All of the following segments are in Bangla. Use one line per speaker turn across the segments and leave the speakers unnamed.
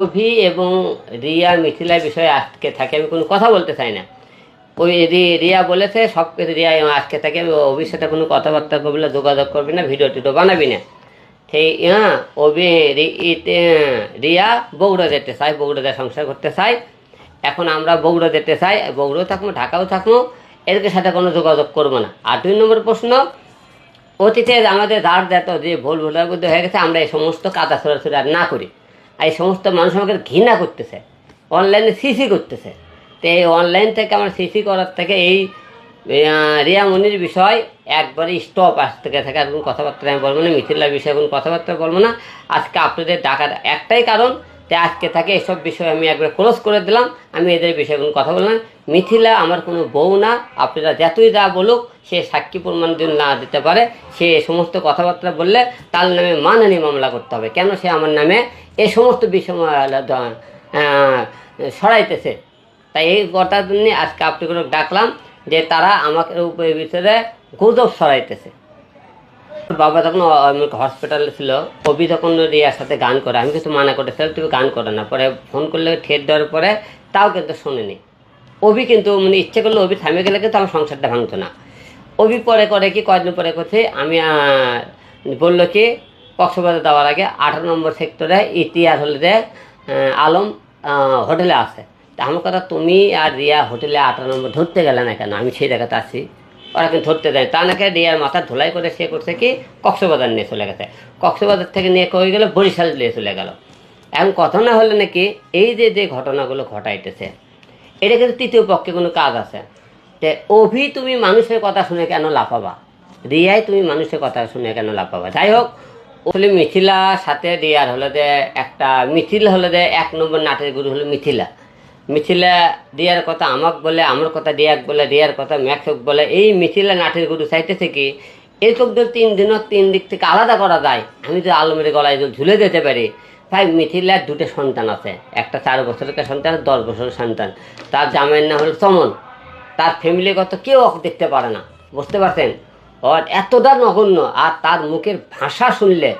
অভি এবং রিয়া মিথিলা বিষয়ে আজকে থাকে, আমি কোনো কথা বলতে চাই না। ওই রিয়া বলেছে, সব রিয়া আজকে থেকে অভির সাথে কোনো কথাবার্তা করবি না, যোগাযোগ করবি না, ভিডিও টিডিও বানাবি না। সেই হ্যাঁ অভি রিয়া বগুড়া যেতে চাই বগুড়াতে সংসার করতে চাই এখন আমরা বগুড়া যেতে চাই, বগুড়াও থাকব, ঢাকাও থাকব, এদের সাথে কোনো যোগাযোগ করব না। আর দুই নম্বর প্রশ্ন, অতীতে আমাদের দাঁড় দেত যে ভুল ভুলের মধ্যে হয়ে গেছে, আমরা এই সমস্ত কাদা ছড়াছড়ি আর না করি। আর এই সমস্ত মানুষ আমাকে ঘৃণা করতেছে। অনলাইনে সিসি করতেছে। তো এই অনলাইন থেকে আমার সিসি করার থেকে এই আহ, রিয়া মনির বিষয় একবারে স্টপ আজ থেকে থাকে আর কোনো কথাবার্তা আমি বলব না মিথিলার বিষয়ে কোনো কথাবার্তা বলব না। আজকে আপনাদের ডাকার একটাই কারণ যে আজকে থাকে এসব বিষয় আমি একবার ক্লোজ করে দিলাম। আমি এদের বিষয়ে কোনো কথা বললাম মিথিলা আমার কোনো বউ না আপনারা যতই যা বলুক সে সাক্ষী প্রমাণ যদি না দিতে পারে সে সমস্ত কথাবার্তা বললে তার নামে মানহানি মামলা করতে হবে। কেন সে আমার নামে এই সমস্ত বিষয় সরাইতেছে। তাই এই কথার জন্য আজকে আপনি করে ডাকলাম যে তারা আমাকে উপরে ভিতরে গুজব সরাইতেছে। বাবা তখন হসপিটালে ছিল। কবি তখন রিয়ার সাথে গান করে। আমি কিন্তু মানা করেছিলাম তুমি গান করে না। পরে ফোন করলে, ঠেট দেওয়ার পরে তাও কিন্তু শোনেনি। অভি কিন্তু মানে ইচ্ছে করলে অভি থামে গেলে কিন্তু আমার সংসারটা ভাঙতো না। অভি পরে করে কি, কয়েকদিন পরে করছে, আমি বলল কি কক্সবাজার দেওয়ার আগে আঠারো নম্বর সেক্টরে ইতিহাস হলে যে আলম হোটেলে আছে। আমার কথা, তুমি আর রিয়া হোটেলে আঠারো নম্বর ধরতে গেলে না কেন? আমি সেই জায়গাতে আছি। ওরা কিন্তু ধরতে দেয়। তা নাকি রিয়ার মাথা ধুলাই করে সে করছে কি? কক্সবাজার নিয়ে চলে গেছে। কক্সবাজার থেকে নিয়ে হয়ে গেল? বরিশাল নিয়ে চলে গেল। এখন কথা না হলে নাকি এই যে যে ঘটনাগুলো ঘটাইতেছে, এটা কিন্তু তৃতীয় পক্ষে কোনো কাজ আছে। তে অভি, তুমি মানুষের কথা শুনে কেন লাফাবা? রিয়াই তুমি মানুষের কথা শুনে কেন লাফাবা? যাই হোক আসলে মিথিলা সাথে রিয়ার হলো যে একটা মিথিল হলো যে এক নম্বর নাটের গুরু হলো মিথিলা। মিথিলা রিয়ার কথা আমাক বলে, আমার কথা রিয়াক বলে রিয়ার কথা ম্যাক্সক বলে, এই মিথিলা নাটের গুরু চাইতেছে কি এরকম যদি তিন দিনও তিন দিক থেকে আলাদা করা যায়। আমি যদি আলমের গলায় ঝুলে যেতে পারি। ভাই মিথিলার দুটো সন্তান আছে। একটা চার বছরের সন্তান, দশ বছরের সন্তান। তার জামাইয়ের নাম হলো চমন। তার ফ্যামিলিগত কেউ দেখতে পারে না। বুঝতে পারছেন? ওর এতটা নগণ্য, আর তার মুখের ভাষা শুনলে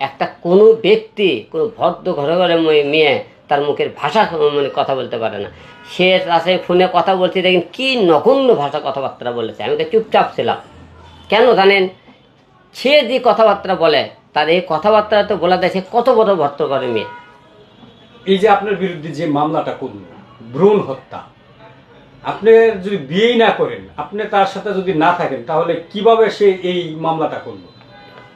একটা কোনো ব্যক্তি, কোনো ভদ্র ঘরে ঘরে মেয়ে- তার মুখের ভাষা মানে কথা বলতে পারে না। সে তার ফোনে কথা বলছে, দেখেন কী নগণ্য ভাষা কথাবার্তা বলেছে। আমি তো চুপচাপ ছিলাম। কেন জানেন? সে যে কথাবার্তা বলে, তার এই কথাবার্তা তো বলা দেয় সে কত বড় ভদ্র করে মেয়ে।
এই যে আপনার বিরুদ্ধে যে মামলাটা করল ভ্রূণ হত্যা আপনি যদি বিয়েই না করেন আপনি তার সাথে যদি না থাকেন তাহলে কীভাবে সে এই মামলাটা করল?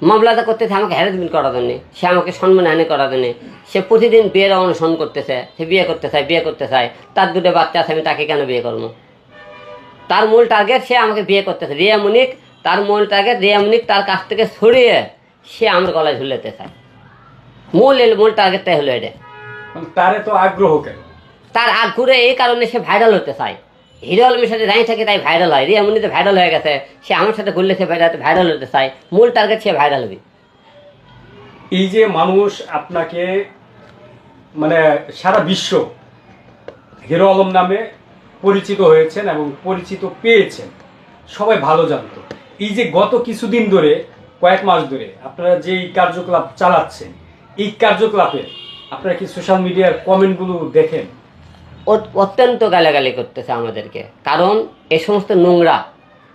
মামলাটা করতেছে আমাকে হ্যারাসমেন্ট করার জন্যে সে আমাকে সম্মানহানি করার জন্যে সে প্রতিদিন বিয়ের অনুসরণ করতেছে সে বিয়ে করতে চায় বিয়ে করতে চায় তার দুটো বাচ্চা আছে আমি তাকে কেন বিয়ে করব? তার মূল টার্গেট সে আমাকে বিয়ে করতেছে রিয়া মুনিক তার মূল টার্গেট রিয়া মুনিক তার কাছ থেকে সরিয়ে সে আমার গলায় ঝুলেতে চায়। মূল এল মূল টার্গেটটাই হলো এটা।
মানে তারে তো আগ্রহ কেন?
তার আগ ঘুরে এই কারণে সে ভাইরাল হতে চায়। হিরো আলমের সাথে দাঁড়িয়ে থাকে, তাই ভাইরাল হয়। রিয়া মুনিতে ভাইরাল হয়ে গেছে। সে আমার সাথে ঘুরলে সে ভাইরাল হতে চায়। মূল টার্গেট সে ভাইরাল হবে।
এই যে মানুষ আপনাকে মানে সারা বিশ্ব হিরো আলম নামে পরিচিত হয়েছেন এবং পরিচিত পেয়েছেন। সবাই ভালো জানত। এই যে গত কিছুদিন ধরে, কয়েক মাস ধরে আপনারা যে কার্যকলাপ চালাচ্ছেন, এই কার্যকলাপে আপনারা কি সোশ্যাল মিডিয়ার কমেন্টগুলো দেখেন?
অত্যন্ত গালাগালি করতেছে আমাদেরকে। কারণ এ সমস্ত নোংরা,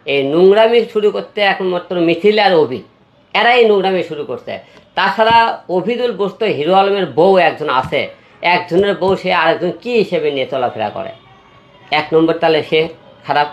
এই নোংরামি শুরু করতে একমাত্র মিথিল আর অভি, এরাই নোংরামি শুরু করছে। তাছাড়া অভিদুল বস্ত হিরো আলমের বউ একজন আছে, একজনের বউ সে আরেকজন কী হিসেবে নিয়ে চলাফেরা করে? এক নম্বর তাহলে সে খারাপ।